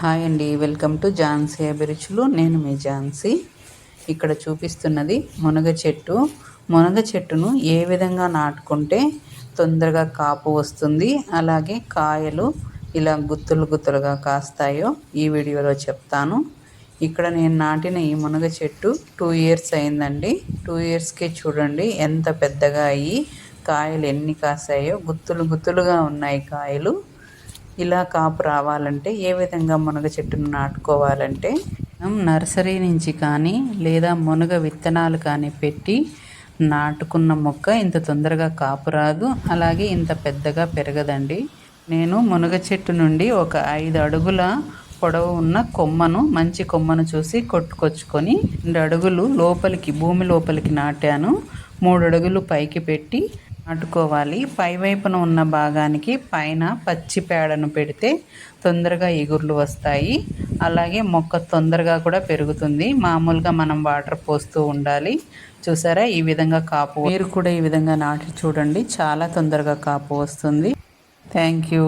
Hi అండి welcome to Jhansi అభిరుచులు. నేను మీ ఝాన్సీ. ఇక్కడ చూపిస్తున్నది మునగ చెట్టు. మునగ చెట్టును ఏ విధంగా నాటుకుంటే తొందరగా కాపు వస్తుంది అలాగే కాయలు ఇలా గుత్తులు గుత్తులుగా కాస్తాయో ఈ వీడియోలో చెప్తాను. ఇక్కడ నేను నాటిన ఈ మునగ చెట్టు టూ ఇయర్స్ అయిందండి. టూ ఇయర్స్కి చూడండి ఎంత పెద్దగా అయ్యి కాయలు ఎన్ని కాసాయో. గుత్తులు గుత్తులుగా ఉన్నాయి కాయలు. ఇలా కాపు రావాలంటే ఏ విధంగా మునగ చెట్టును నాటుకోవాలంటే? నర్సరీ నుంచి కానీ లేదా మునగ విత్తనాలు కానీ పెట్టి నాటుకున్న మొక్క ఇంత తొందరగా కాపు రాదు అలాగే ఇంత పెద్దగా పెరగదండి. నేను మునగ చెట్టు నుండి ఒక ఐదు అడుగుల పొడవు ఉన్న కొమ్మను మంచి కొమ్మను చూసి కొట్టుకొచ్చుకొని రెండు అడుగులు లోపలికి భూమి లోపలికి నాటాను. మూడు అడుగులు పైకి పెట్టి నాటుకోవాలి. పైవైపున ఉన్న భాగానికి పైన పచ్చి పేడను పెడితే తొందరగా ఎగుర్లు వస్తాయి. అలాగే మొక్క తొందరగా కూడా పెరుగుతుంది. మామూలుగా మనం వాటర్ పోస్తూ ఉండాలి. చూసారా? ఈ విధంగా కాపు మీరు కూడా ఈ విధంగా నాటి చూడండి. చాలా తొందరగా కాపు వస్తుంది. Thank you